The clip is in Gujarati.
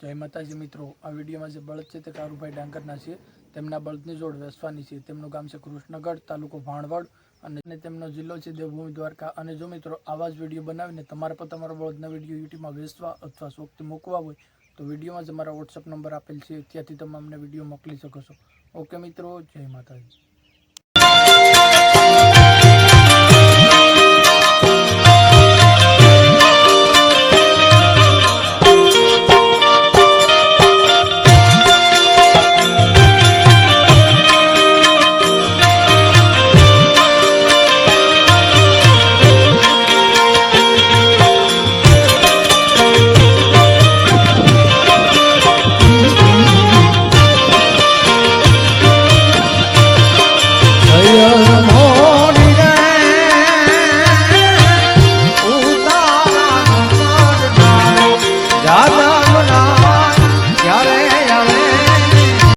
જય માતાજી મિત્રો, આ વિડીયોમાં જે બળદ છે તે કારુભાઈ ડાંગરના છે. તેમના બળદની જોડ વેસવાની છે. તેમનું ગામ છે કૃષ્ણગઢ, તાલુકો ભાણવડ અને તેમનો જિલ્લો છે દેવભૂમિ દ્વારકા. અને જો મિત્રો, આવા જ વીડિયો બનાવીને તમારે પણ તમારા બળદના વીડિયો યુટ્યુબમાં વેચવા અથવા શોખથી મૂકવા હોય, તો વિડીયોમાં જ અમારા વોટ્સઅપ નંબર આપેલ છે. ત્યાંથી તમે અમને વીડિયો મોકલી શકો છો. ઓકે મિત્રો, જય માતાજી. રાધાનો નામ